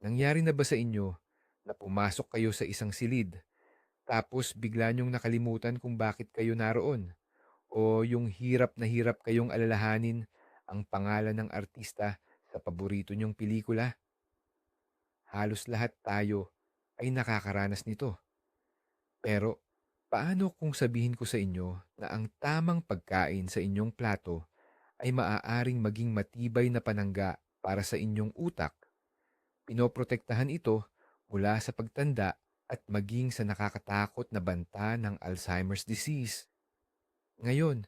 Nangyari na ba sa inyo na pumasok kayo sa isang silid tapos bigla niyong nakalimutan kung bakit kayo naroon? O yung hirap na hirap kayong alalahanin ang pangalan ng artista sa paborito niyong pelikula? Halos lahat tayo ay nakakaranas nito. Pero paano kung sabihin ko sa inyo na ang tamang pagkain sa inyong plato ay maaaring maging matibay na panangga para sa inyong utak? Pinoprotektahan ito mula sa pagtanda at maging sa nakakatakot na banta ng Alzheimer's disease. Ngayon,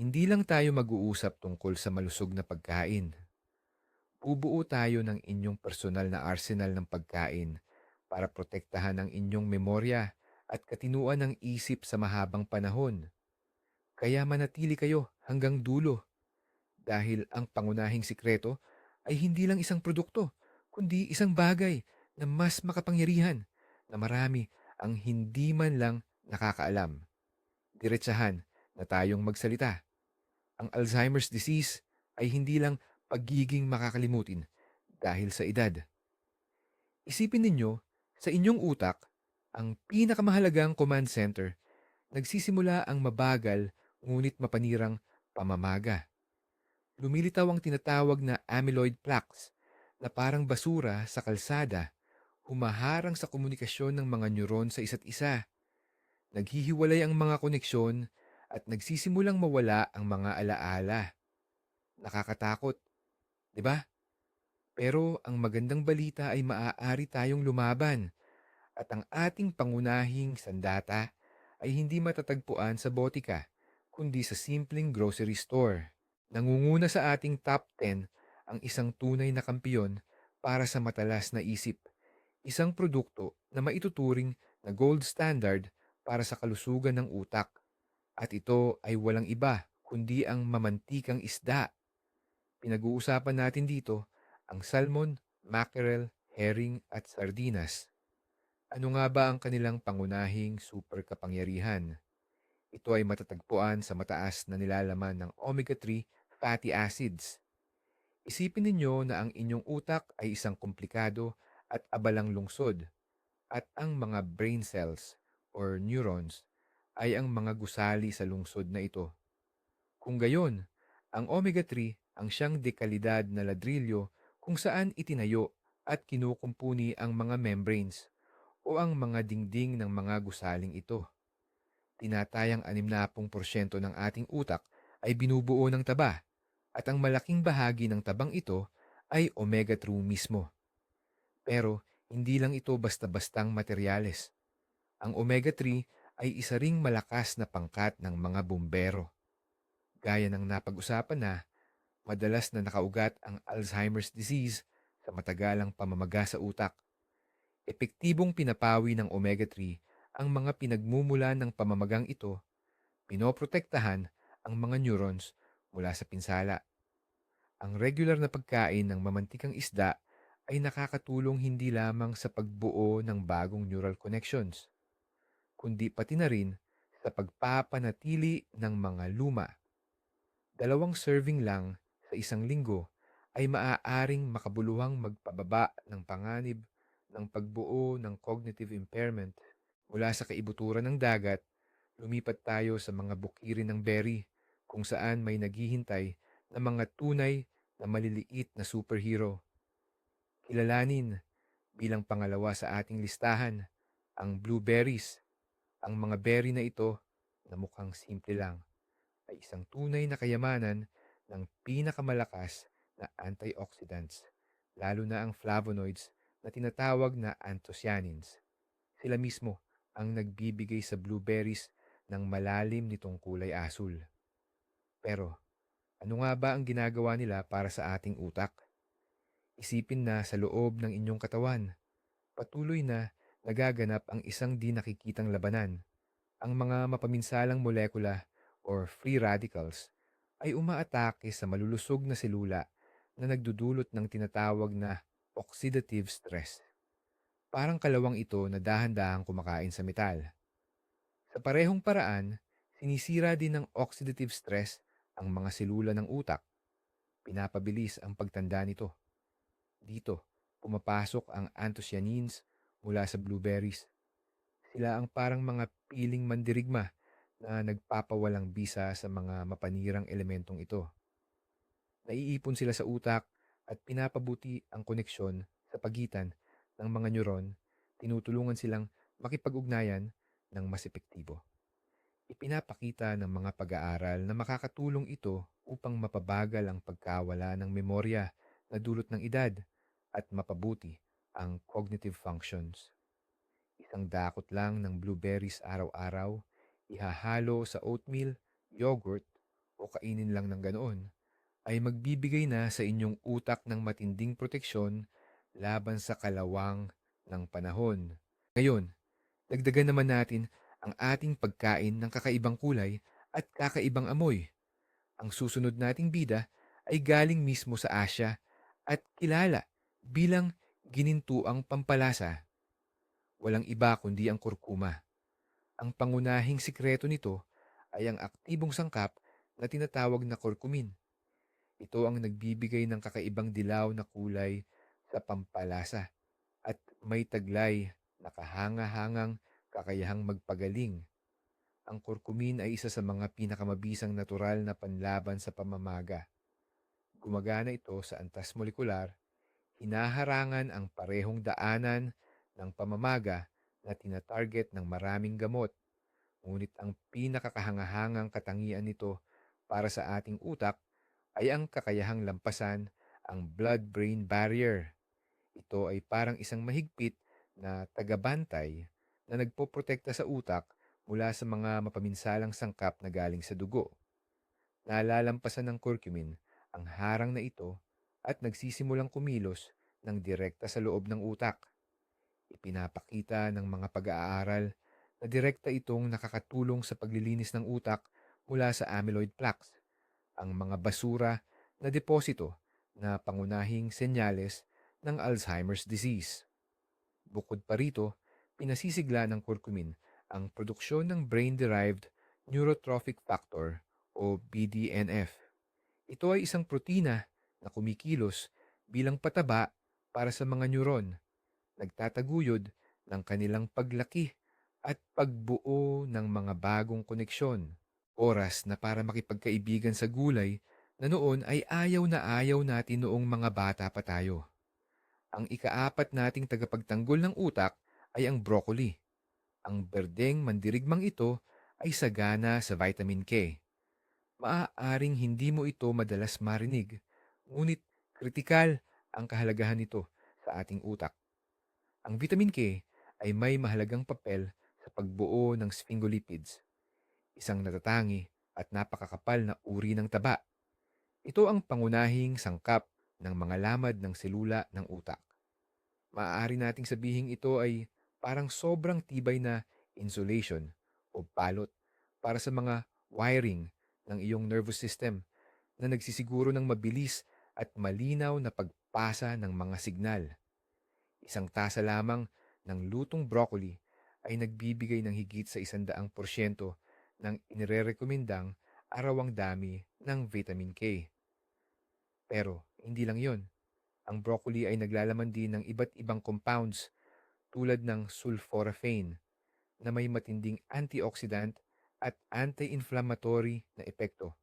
hindi lang tayo mag-uusap tungkol sa malusog na pagkain. Bubuo tayo ng inyong personal na arsenal ng pagkain para protektahan ang inyong memorya at katinuan ng isip sa mahabang panahon. Kaya manatili kayo hanggang dulo dahil ang pangunahing sikreto ay hindi lang isang produkto, kundi isang bagay na mas makapangyarihan na marami ang hindi man lang nakakaalam. Diretsahan na tayong magsalita. Ang Alzheimer's disease ay hindi lang pagiging makakalimutin dahil sa edad. Isipin ninyo, sa inyong utak, ang pinakamahalagang command center, nagsisimula ang mabagal ngunit mapanirang pamamaga. Lumilitaw ang tinatawag na amyloid plaques na parang basura sa kalsada, humaharang sa komunikasyon ng mga neuron sa isa't isa. Naghihiwalay ang mga koneksyon at nagsisimulang mawala ang mga alaala. Nakakatakot, di ba? Pero ang magandang balita ay maaari tayong lumaban at ang ating pangunahing sandata ay hindi matatagpuan sa botika, kundi sa simpleng grocery store. Nangunguna sa ating top 10 ang isang tunay na kampiyon para sa matalas na isip. Isang produkto na maituturing na gold standard para sa kalusugan ng utak. At ito ay walang iba kundi ang mamantikang isda. Pinag-uusapan natin dito ang salmon, mackerel, herring at sardinas. Ano nga ba ang kanilang pangunahing super kapangyarihan? Ito ay matatagpuan sa mataas na nilalaman ng omega-3 fatty acids. Isipin ninyo na ang inyong utak ay isang komplikado at abalang lungsod at ang mga brain cells or neurons ay ang mga gusali sa lungsod na ito. Kung gayon, ang omega-3 ang siyang dekalidad na ladrilyo kung saan itinayo at kinukumpuni ang mga membranes o ang mga dingding ng mga gusaling ito. Tinatayang 60% ng ating utak ay binubuo ng taba at ang malaking bahagi ng tabang ito ay omega-3 mismo. Pero hindi lang ito basta-bastang materyales. Ang omega-3 ay isa ring malakas na pangkat ng mga bumbero. Gaya ng napag-usapan na, madalas na nakaugat ang Alzheimer's disease sa matagalang pamamaga sa utak. Epektibong pinapawi ng omega-3 ang mga pinagmumulan ng pamamagang ito, pinoprotektahan ang mga neurons mula sa pinsala. Ang regular na pagkain ng mamantikang isda ay nakakatulong hindi lamang sa pagbuo ng bagong neural connections, kundi pati na rin sa pagpapanatili ng mga luma. Dalawang serving lang sa isang linggo ay maaaring makabuluhang magpababa ng panganib ng pagbuo ng cognitive impairment mula sa kaibuturan ng dagat, lumipat tayo sa mga bukirin ng berry kung saan may naghihintay na mga tunay na maliliit na superhero. Kilalanin bilang pangalawa sa ating listahan ang blueberries. Ang mga berry na ito na mukhang simple lang ay isang tunay na kayamanan ng pinakamalakas na antioxidants, lalo na ang flavonoids na tinatawag na anthocyanins. Sila mismo ang nagbibigay sa blueberries ng malalim nitong kulay asul. Pero, ano nga ba ang ginagawa nila para sa ating utak? Isipin na sa loob ng inyong katawan, patuloy na nagaganap ang isang di nakikitang labanan. Ang mga mapaminsalang molekula or free radicals ay umaatake sa malulusog na selula na nagdudulot ng tinatawag na oxidative stress. Parang kalawang ito na dahan-dahang kumakain sa metal. Sa parehong paraan, sinisira din ng oxidative stress ang mga selula ng utak. Pinapabilis ang pagtanda nito. Dito, pumapasok ang anthocyanins mula sa blueberries. Sila ang parang mga piling mandirigma na nagpapawalang bisa sa mga mapanirang elementong ito. Naiipon sila sa utak at pinapabuti ang koneksyon sa pagitan ng mga neuron, tinutulungan silang makipag-ugnayan ng mas epektibo. Ipinapakita ng mga pag-aaral na makakatulong ito upang mapabagal ang pagkawala ng memorya na dulot ng edad at mapabuti ang cognitive functions. Isang dakot lang ng blueberries araw-araw, ihahalo sa oatmeal, yogurt o kainin lang ng ganoon ay magbibigay na sa inyong utak ng matinding proteksyon laban sa kalawang ng panahon. Ngayon, dagdagan naman natin ang ating pagkain ng kakaibang kulay at kakaibang amoy. Ang susunod nating bida ay galing mismo sa Asya at kilala bilang ginintuang pampalasa. Walang iba kundi ang kurkuma. Ang pangunahing sikreto nito ay ang aktibong sangkap na tinatawag na kurkumin. Ito ang nagbibigay ng kakaibang dilaw na kulay sa pampalasa at may taglay na kahanga-hangang kakayahang magpagaling. Ang kurkumin ay isa sa mga pinakamabisang natural na panlaban sa pamamaga. Gumagana ito sa antas molekular, hinaharangan ang parehong daanan ng pamamaga na tinatarget ng maraming gamot. Ngunit ang pinakakahangahangang katangian nito para sa ating utak ay ang kakayahang lampasan ang blood-brain barrier. Ito ay parang isang mahigpit na tagabantay na nagpoprotekta sa utak mula sa mga mapaminsalang sangkap na galing sa dugo. Nalalampasan ng curcumin ang harang na ito at nagsisimulang kumilos ng direkta sa loob ng utak. Ipinapakita ng mga pag-aaral na direkta itong nakakatulong sa paglilinis ng utak mula sa amyloid plaques, ang mga basura na deposito na pangunahing senyales ng Alzheimer's disease. Bukod pa rito, pinasisigla ng curcumin ang produksyon ng brain-derived neurotrophic factor o BDNF. Ito ay isang protina na kumikilos bilang pataba para sa mga neuron, nagtataguyod ng kanilang paglaki at pagbuo ng mga bagong koneksyon. Oras na para makipagkaibigan sa gulay na noon ay ayaw na ayaw natin noong mga bata pa tayo. Ang ikaapat nating tagapagtanggol ng utak ay ang broccoli. Ang berdeng mandirigmang ito ay sagana sa vitamin K. Maaaring hindi mo ito madalas marinig, ngunit kritikal ang kahalagahan nito sa ating utak. Ang vitamin K ay may mahalagang papel sa pagbuo ng sphingolipids, isang natatangi at napakakapal na uri ng taba. Ito ang pangunahing sangkap ng mga lamad ng selula ng utak. Maaari nating sabihin ito ay parang sobrang tibay na insulation o balot para sa mga wiring ng iyong nervous system na nagsisiguro ng mabilis at malinaw na pagpasa ng mga signal. Isang tasa lamang ng lutong broccoli ay nagbibigay ng higit sa isandaang porsyento ng inirerekomendang arawang dami ng vitamin K. Pero hindi lang yon. Ang broccoli ay naglalaman din ng iba't ibang compounds tulad ng sulforaphane na may matinding antioxidant at anti-inflammatory na epekto.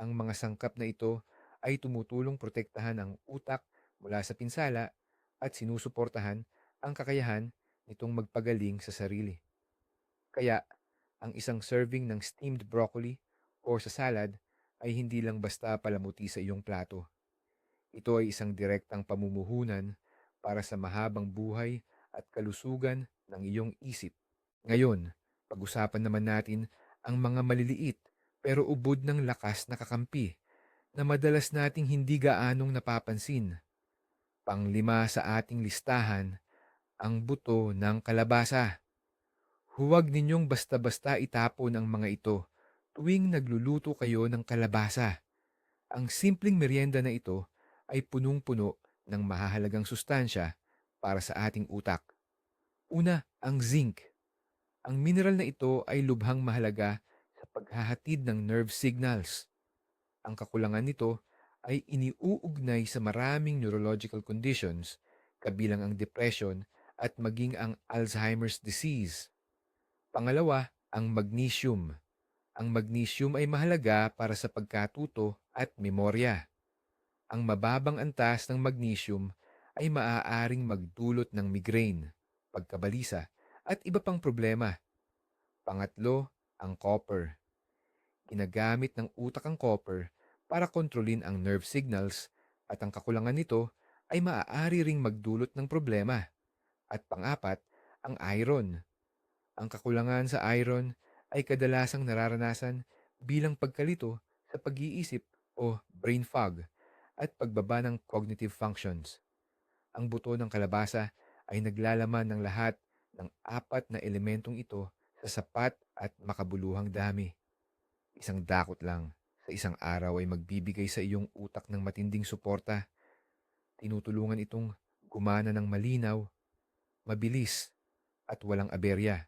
Ang mga sangkap na ito ay tumutulong protektahan ang utak mula sa pinsala at sinusuportahan ang kakayahan nitong magpagaling sa sarili. Kaya, ang isang serving ng steamed broccoli o sa salad ay hindi lang basta palamuti sa iyong plato. Ito ay isang direktang pamumuhunan para sa mahabang buhay at kalusugan ng iyong isip. Ngayon, pag-usapan naman natin ang mga maliliit pero ubod ng lakas na kakampi na madalas nating hindi gaanong napapansin. Panglima sa ating listahan, ang buto ng kalabasa. Huwag ninyong basta-basta itapon ang mga ito tuwing nagluluto kayo ng kalabasa. Ang simpleng merienda na ito ay punong-puno ng mahahalagang sustansya para sa ating utak. Una, ang zinc. Ang mineral na ito ay lubhang mahalaga sa paghahatid ng nerve signals. Ang kakulangan nito ay iniuugnay sa maraming neurological conditions kabilang ang depression at maging ang Alzheimer's disease. Pangalawa, ang magnesium. Ang magnesium ay mahalaga para sa pagkatuto at memorya. Ang mababang antas ng magnesium ay maaaring magdulot ng migraine, pagkabalisa, at iba pang problema. Pangatlo, ang copper. Ginagamit ng utak ang copper para kontrolin ang nerve signals at ang kakulangan nito ay maaari ring magdulot ng problema. At pangapat, ang iron. Ang kakulangan sa iron ay kadalasang nararanasan bilang pagkalito sa pag-iisip o brain fog at pagbaba ng cognitive functions. Ang buto ng kalabasa ay naglalaman ng lahat ng apat na elementong ito sa sapat at makabuluhang dami. Isang dakot lang sa isang araw ay magbibigay sa iyong utak ng matinding suporta. Tinutulungan itong gumana ng malinaw, mabilis, at walang aberya.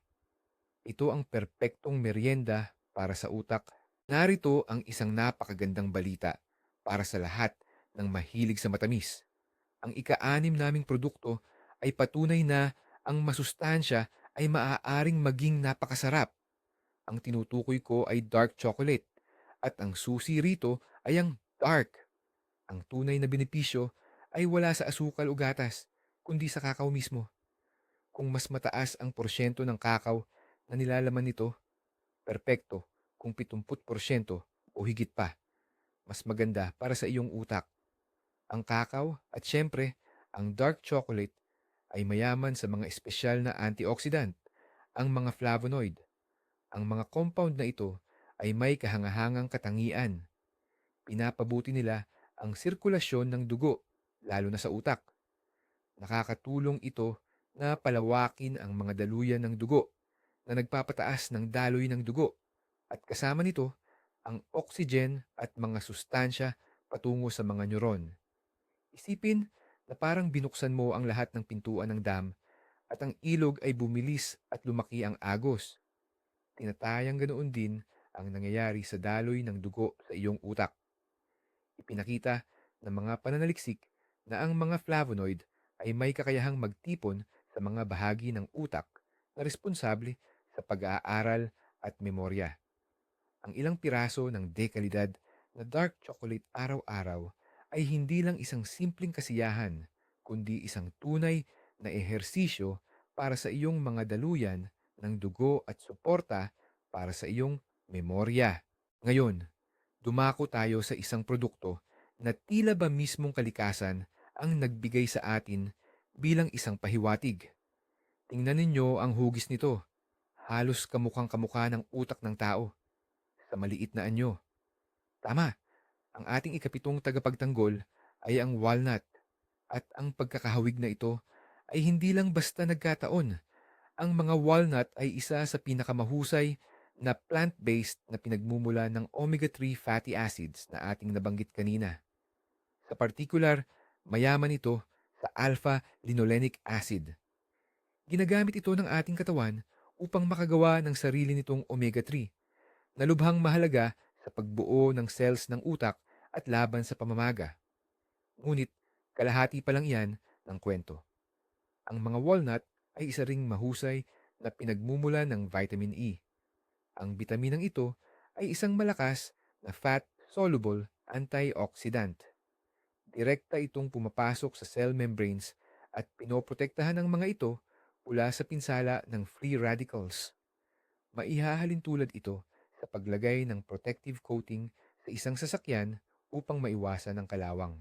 Ito ang perpektong merienda para sa utak. Narito ang isang napakagandang balita para sa lahat ng mahilig sa matamis. Ang ika-anim naming produkto ay patunay na ang masustansya ay maaaring maging napakasarap. Ang tinutukoy ko ay dark chocolate at ang susi rito ay ang dark. Ang tunay na benepisyo ay wala sa asukal o gatas, kundi sa kakao mismo. Kung mas mataas ang porsyento ng kakao na nilalaman nito, perpekto kung 70% o higit pa. Mas maganda para sa iyong utak. Ang kakao at syempre, ang dark chocolate ay mayaman sa mga espesyal na antioxidant, ang mga flavonoid. Ang mga compound na ito ay may kahangahangang katangian. Pinapabuti nila ang sirkulasyon ng dugo, lalo na sa utak. Nakakatulong ito na palawakin ang mga daluyan ng dugo na nagpapataas ng daloy ng dugo at kasama nito ang oxygen at mga sustansya patungo sa mga neuron. Isipin na parang binuksan mo ang lahat ng pintuan ng dam at ang ilog ay bumilis at lumaki ang agos. Tinatayang ganoon din ang nangyayari sa daloy ng dugo sa iyong utak. Ipinakita ng mga pananaliksik na ang mga flavonoid ay may kakayahang magtipon sa mga bahagi ng utak na responsable sa pag-aaral at memorya. Ang ilang piraso ng dekalidad na dark chocolate araw-araw ay hindi lang isang simpleng kasiyahan, kundi isang tunay na ehersisyo para sa iyong mga daluyan ng dugo at suporta para sa iyong memorya. Ngayon, dumako tayo sa isang produkto na tila ba mismong kalikasan ang nagbigay sa atin bilang isang pahiwatig. Tingnan ninyo ang hugis nito. Halos kamukhang kamukha ng utak ng tao. Sa maliit na anyo. Tama, ang ating ikapitong tagapagtanggol ay ang walnut at ang pagkakahawig na ito ay hindi lang basta nagkataon. Ang mga walnut ay isa sa pinakamahusay na plant-based na pinagmumula ng omega-3 fatty acids na ating nabanggit kanina. Sa particular, mayaman ito sa alpha-linolenic acid. Ginagamit ito ng ating katawan upang makagawa ng sarili nitong omega-3 na lubhang mahalaga sa pagbuo ng cells ng utak at laban sa pamamaga. Ngunit kalahati pa lang iyan ng kwento. Ang mga walnut ay isa ring mahusay na pinagmumula ng vitamin E. Ang bitaminang ito ay isang malakas na fat-soluble antioxidant. Direkta itong pumapasok sa cell membranes at pinoprotektahan ng mga ito mula sa pinsala ng free radicals. Maihahalin tulad ito sa paglagay ng protective coating sa isang sasakyan upang maiwasan ang kalawang.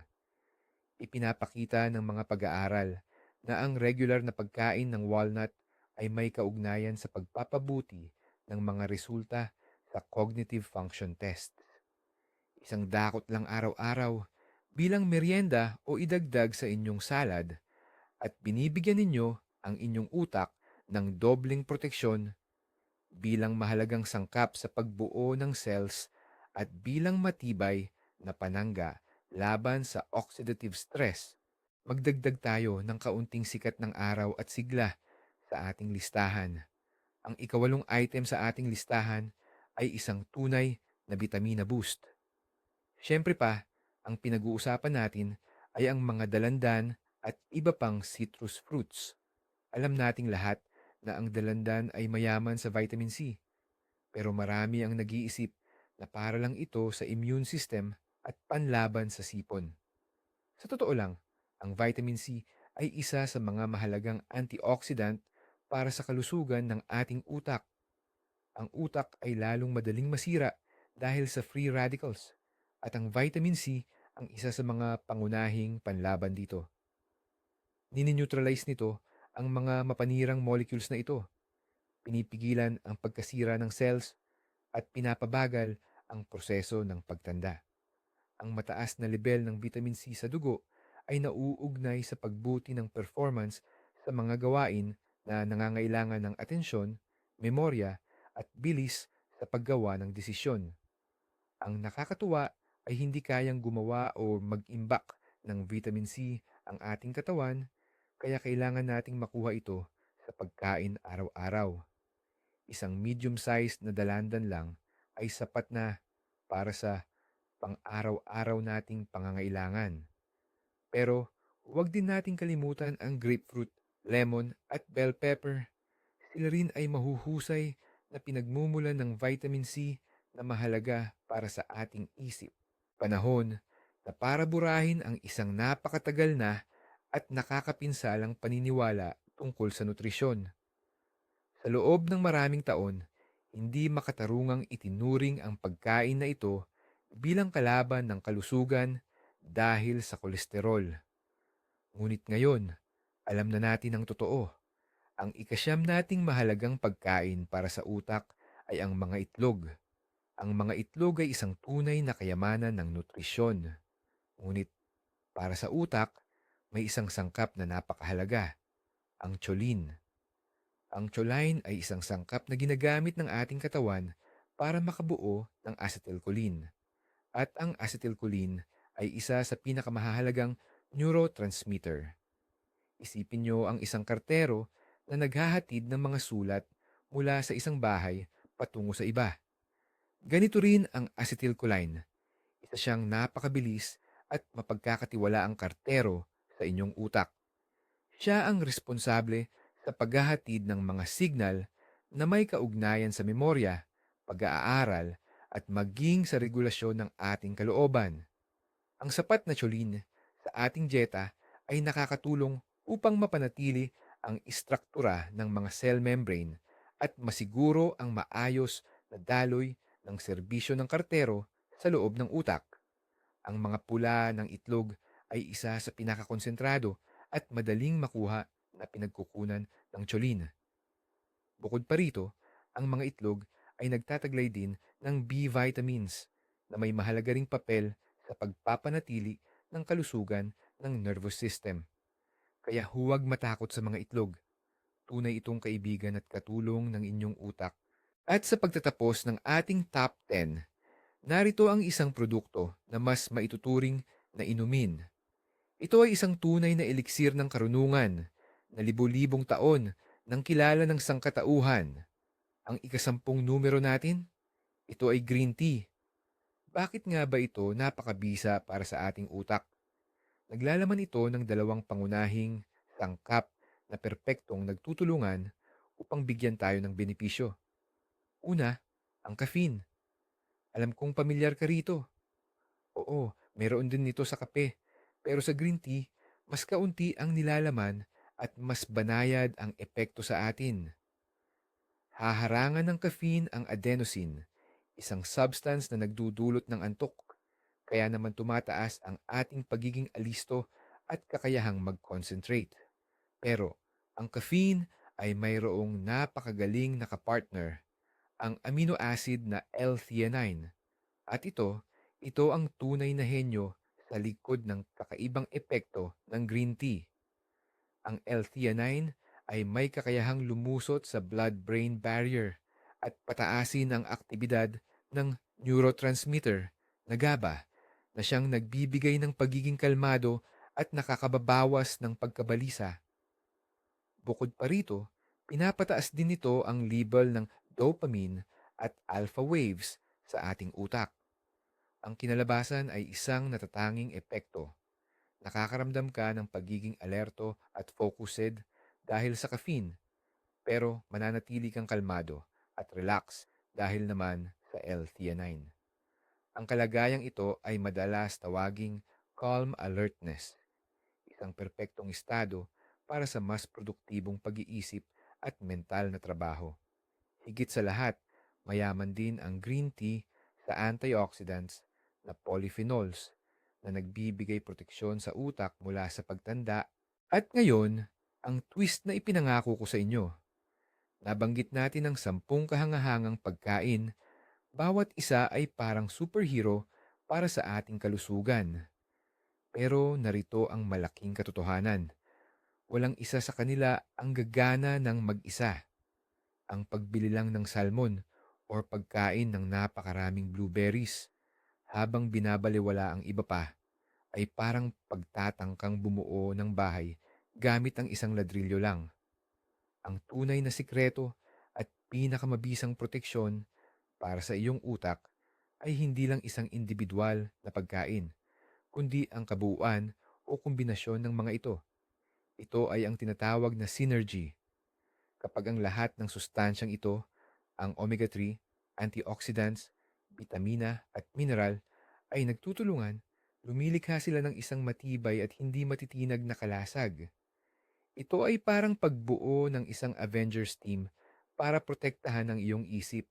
Ipinapakita ng mga pag-aaral na ang regular na pagkain ng walnut ay may kaugnayan sa pagpapabuti ng mga resulta sa cognitive function test. Isang dakot lang araw-araw bilang merienda o idagdag sa inyong salad at binibigyan ninyo ang inyong utak ng dobling proteksyon bilang mahalagang sangkap sa pagbuo ng cells at bilang matibay na panangga laban sa oxidative stress, magdagdag tayo ng kaunting sikat ng araw at sigla sa ating listahan. Ang ikawalong item sa ating listahan ay isang tunay na vitamina boost. Siyempre pa, ang pinag-uusapan natin ay ang mga dalandan at iba pang citrus fruits. Alam nating lahat na ang dalandan ay mayaman sa vitamin C, pero marami ang nag-iisip na para lang ito sa immune system at panlaban sa sipon. Sa totoo lang, ang vitamin C ay isa sa mga mahalagang antioxidant para sa kalusugan ng ating utak. Ang utak ay lalong madaling masira dahil sa free radicals at ang vitamin C ang isa sa mga pangunahing panlaban dito. Ninineutralize nito ang mga mapanirang molecules na ito. Pinipigilan ang pagkasira ng cells at pinapabagal ang proseso ng pagtanda. Ang mataas na level ng vitamin C sa dugo ay nauugnay sa pagbuti ng performance sa mga gawain na nangangailangan ng atensyon, memorya at bilis sa paggawa ng desisyon. Ang nakakatuwa ay hindi kayang gumawa o mag-imbak ng vitamin C ang ating katawan, kaya kailangan nating makuha ito sa pagkain araw-araw. Isang medium-sized na dalandan lang ay sapat na para sa pang-araw-araw nating pangangailangan. Pero huwag din nating kalimutan ang grapefruit, lemon at bell pepper. Sila rin ay mahuhusay na pinagmumulan ng vitamin C na mahalaga para sa ating isip. Panahon na para burahin ang isang napakatagal na at nakakapinsalang paniniwala tungkol sa nutrisyon. Sa loob ng maraming taon, hindi makatarungang itinuring ang pagkain na ito bilang kalaban ng kalusugan dahil sa kolesterol. Ngunit ngayon, alam na natin ang totoo. Ang ikasyam nating mahalagang pagkain para sa utak ay ang mga itlog. Ang mga itlog ay isang tunay na kayamanan ng nutrisyon. Ngunit para sa utak, may isang sangkap na napakahalaga, ang choline. Ang choline ay isang sangkap na ginagamit ng ating katawan para makabuo ng acetylcholine. At ang acetylcholine ay isa sa pinakamahalagang neurotransmitter. Isipin nyo ang isang kartero na naghahatid ng mga sulat mula sa isang bahay patungo sa iba. Ganito rin ang acetylcholine. Isa siyang napakabilis at mapagkakatiwalaang kartero sa inyong utak. Siya ang responsable sa paghahatid ng mga signal na may kaugnayan sa memorya, pag-aaral, at maging sa regulasyon ng ating kalooban. Ang sapat na choline sa ating dieta ay nakakatulong upang mapanatili ang istruktura ng mga cell membrane at masiguro ang maayos na daloy ng serbisyo ng kartero sa loob ng utak. Ang mga pula ng itlog ay isa sa pinakakonsentrado at madaling makuha na pinagkukunan ng choline. Bukod pa rito, ang mga itlog ay nagtataglay din ng B vitamins na may mahalaga ring papel sa pagpapanatili ng kalusugan ng nervous system. Kaya huwag matakot sa mga itlog. Tunay itong kaibigan at katulong ng inyong utak. At sa pagtatapos ng ating top 10, narito ang isang produkto na mas maituturing na inumin. Ito ay isang tunay na eliksir ng karunungan na libo-libong taon ng kilala ng sangkatauhan. Ang ikasampung numero natin, ito ay green tea. Bakit nga ba ito napakabisa para sa ating utak? Naglalaman ito ng dalawang pangunahing sangkap na perpektong nagtutulungan upang bigyan tayo ng benepisyo. Una, ang caffeine. Alam kong pamilyar ka rito. Oo, meron din nito sa kape. Pero sa green tea, mas kaunti ang nilalaman at mas banayad ang epekto sa atin. Haharangan ng caffeine ang adenosine, isang substance na nagdudulot ng antok, kaya naman tumataas ang ating pagiging alisto at kakayahang mag-concentrate. Pero ang caffeine ay mayroong napakagaling na kapartner, ang amino acid na L-theanine. At ito, ito ang tunay na henyo sa likod ng kakaibang epekto ng green tea. Ang L-theanine ay may kakayahang lumusot sa blood-brain barrier at pataasin ang aktibidad ng neurotransmitter na GABA na siyang nagbibigay ng pagiging kalmado at nakakababawas ng pagkabalisa. Bukod pa rito, pinapataas din nito ang level ng dopamine at alpha waves sa ating utak. Ang kinalabasan ay isang natatanging epekto. nakakaramdam ka ng pagiging alerto at focused dahil sa caffeine, pero mananatili kang kalmado at relax dahil naman sa L-theanine. Ang kalagayang ito ay madalas tawaging calm alertness, isang perpektong estado para sa mas produktibong pag-iisip at mental na trabaho. Higit sa lahat, mayaman din ang green tea sa antioxidants na polyphenols na nagbibigay proteksyon sa utak mula sa pagtanda. At ngayon, ang twist na ipinangako ko sa inyo. Nabanggit natin ang sampung kahangahangang pagkain. Bawat isa ay parang superhero para sa ating kalusugan. Pero narito ang malaking katotohanan. Walang isa sa kanila ang gagana ng mag-isa. Ang pagbili lang ng salmon or pagkain ng napakaraming blueberries habang binabaliwala ang iba pa ay parang pagtatangkang bumuo ng bahay gamit ang isang ladrilyo lang. Ang tunay na sikreto at pinakamabisang proteksyon para sa iyong utak ay hindi lang isang individual na pagkain, kundi ang kabuuan o kombinasyon ng mga ito. Ito ay ang tinatawag na synergy. Kapag ang lahat ng sustansyang ito, ang omega-3, antioxidants, bitamina at mineral ay nagtutulungan, lumilikha sila ng isang matibay at hindi matitinag na kalasag. Ito ay parang pagbuo ng isang Avengers team para protektahan ang iyong isip.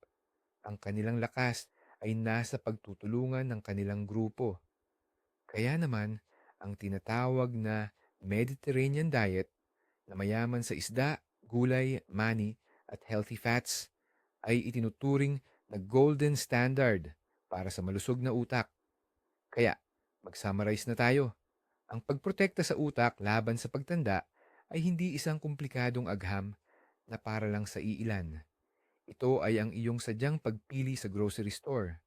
Ang kanilang lakas ay nasa pagtutulungan ng kanilang grupo. Kaya naman, ang tinatawag na Mediterranean diet na mayaman sa isda, gulay, mani at healthy fats ay itinuturing na golden standard para sa malusog na utak. Kaya, mag-summarize na tayo. Ang pagprotekta sa utak laban sa pagtanda ay hindi isang komplikadong agham na para lang sa iilan. Ito ay ang iyong sadyang pagpili sa grocery store.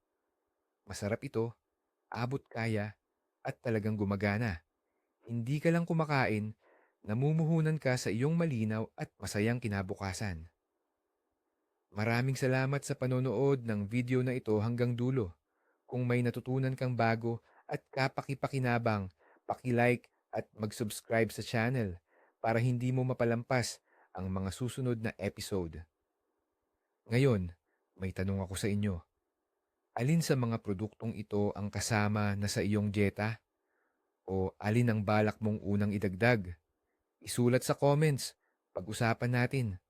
Masarap ito, abot kaya, at talagang gumagana. Hindi ka lang kumakain, namumuhunan ka sa iyong malinaw at masayang kinabukasan. Maraming salamat sa panonood ng video na ito hanggang dulo. Kung may natutunan kang bago at kapakipakinabang, paki-like at mag-subscribe sa channel para hindi mo mapalampas ang mga susunod na episode. Ngayon, may tanong ako sa inyo. Alin sa mga produktong ito ang kasama na sa iyong dieta? O alin ang balak mong unang idagdag? Isulat sa comments. Pag-usapan natin.